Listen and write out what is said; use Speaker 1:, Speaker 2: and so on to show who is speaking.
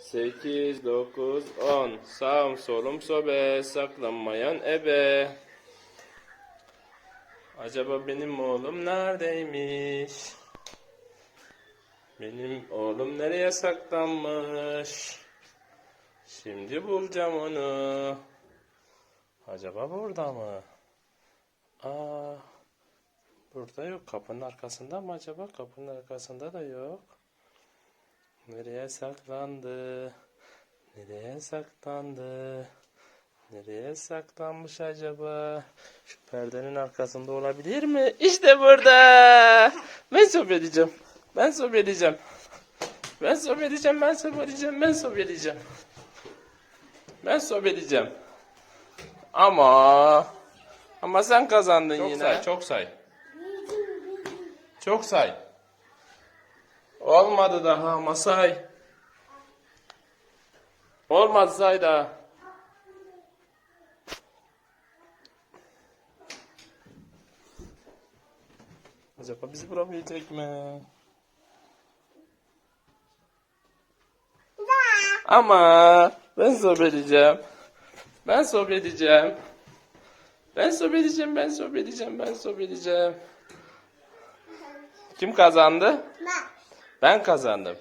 Speaker 1: 8, 9, 10. Sağım solum sobe, saklanmayan ebe. Acaba benim oğlum neredeymiş? Benim oğlum nereye saklanmış? Şimdi bulacağım onu. Acaba burada mı? Aa, burada yok. Kapının arkasında mı acaba? Kapının arkasında da yok. Nereye saklandı? Nereye saklandı? Nereye saklanmış acaba? Şu perdenin arkasında olabilir mi? İşte burada. Ben sobeleyeceğim. Ben sobeleyeceğim. Ben sobeleyeceğim. Ben sobeleyeceğim. Ben sobeleyeceğim. Ben sobeleyeceğim. Ama ama sen kazandın
Speaker 2: Çok
Speaker 1: yine.
Speaker 2: say,
Speaker 1: çok say. Çok say. Olmadı daha ama say. Olmadı say daha. Acaba bizi bulabilecek mi? Ama ben sobeleyeceğim. Ben sobeleyeceğim. Ben sobeleyeceğim, ben sobeleyeceğim, ben sobeleyeceğim. Kim kazandı?
Speaker 3: Ben.
Speaker 1: Ben kazandım.